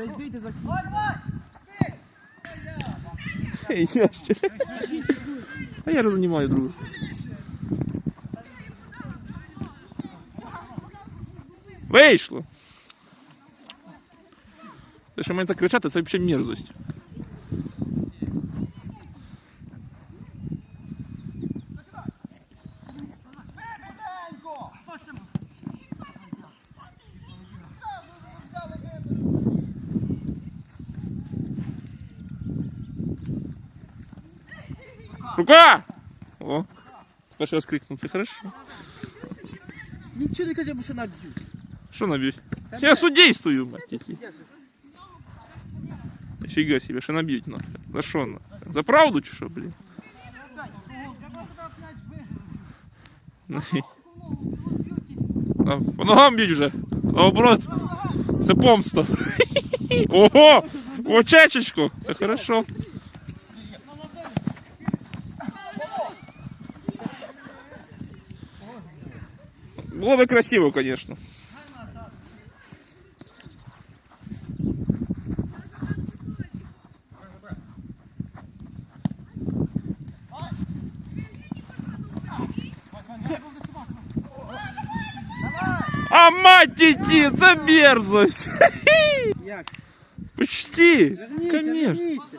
Десь вийти за Эй, ящер. А я розанімаю другу. Вийшло. Те, що має закричати, це взагалі мерзость. Рука! О, перший раз крикнув, це хорошо. Нічого не кажи, бо що наб'ють. Що наб'ють? Я судействую, мать тільки. Фіга себе, що наб'ють нахер. За що нахер? За правду чи що, блін? Ну, і- А, По ногам б'ють вже. Наоборот. Це помста. Ого! Очечечко! Це хорошо. Было бы красиво, конечно. А мать іти, це мерзость! Як? Почти! Верніться, Конечно. верніться.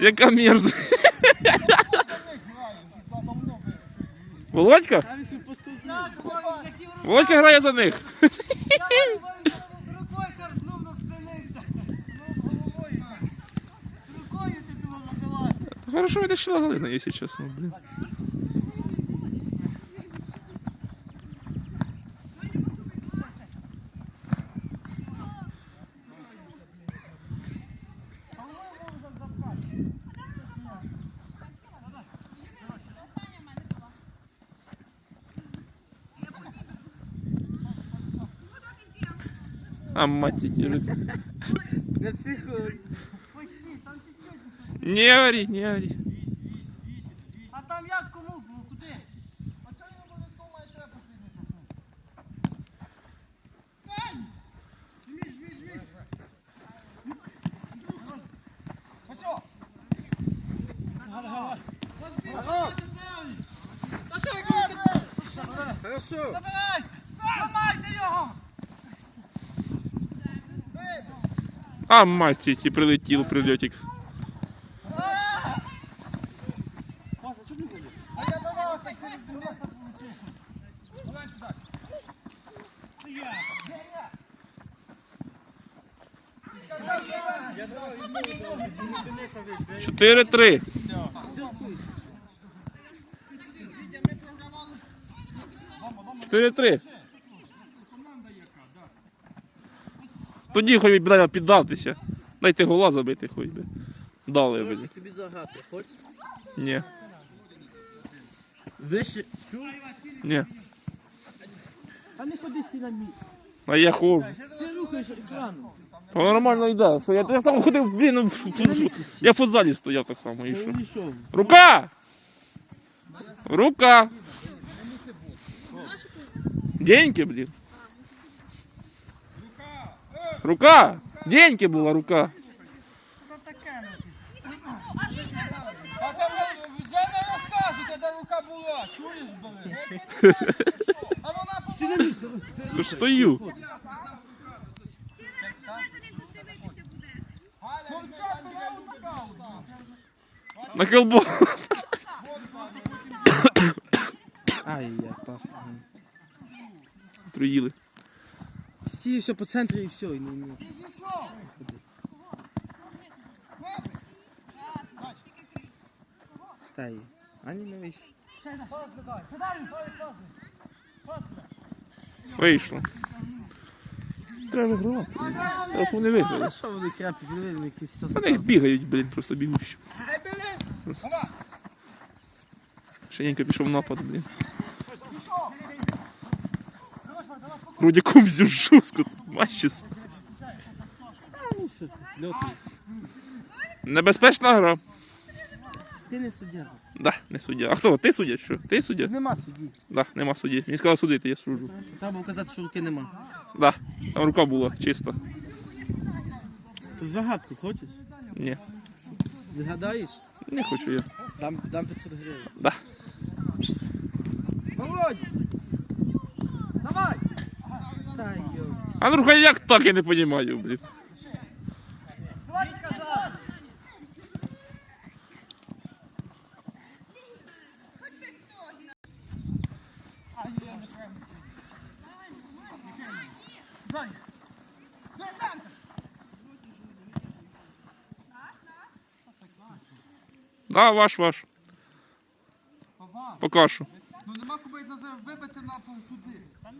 Яка мерзу. Володька? Володька грає за них. Хорошо, это шла Галина, если честно, блин. А мать эти Не психуй. Почти, там чуть-чуть. Не ори, не ори. А там як кому було, куди? А чого йому обов'язково має треба потрібно Жмій, жмій, жмій. Ось Та що, як він Хорошо. Забирай! Ламайте його! А мать эти прилетел прилетик. А я Тоді хоч би дали піддатися. Дайте гола забити хоч би. Дали мені. Тобі загадку, хочеш? Ні. Вище. Ні. А не ходи сі на мій. А я ходжу. Ти рухаєш екраном. Воно нормально йде. Все, Я, я сам ходив, блін, ну, фу- фу- фу. я в футзалі стояв так само і що. Рука! Рука! Деньги, блін. Рука! Деньги була рука. Що таке? ну? А там вже не розказуйте, де рука була. Чуєш, блин? А вона Сі на місце. ось, ти То ж рухаєш. стою. Хлопчак, вона така. На колбо. Ай, я пас. Троїли. Сію все по центрі і все. І не, не. Та й. Ані не вийшло. Вийшло. Треба гравати. Вони виграли. Що вони крепкі, вони виграли якісь сосуди. Вони бігають, блін, просто бігущі. Шиненько пішов в напад, блін. Рудяком жорстко. Матчі. Небезпечна гра. Ти не суддя. Да, не суддя. А хто? Ти суддя? Що? Ти суддя? Нема судді. Да, нема судді. Він сказав судити, я суджу. Треба було казати, що руки нема. Да. Там рука була чиста. Ти загадку хочеш? Ні, Згадаєш? не хочу я. Дам, дам 500 гривень. Да. Володь. А ну як так, я не. Дай центр. Да, ваш, ваш. ова. Покашу. Ну нема куди вибити на пол туди. Та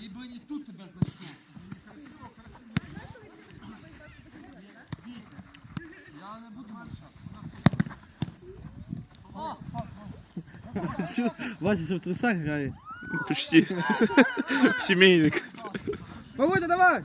їй би і тут тебе знайшов. Я не буду мовчати. Що? Вася, що в трусах грає? Почти. Сімейник. Володя, давай!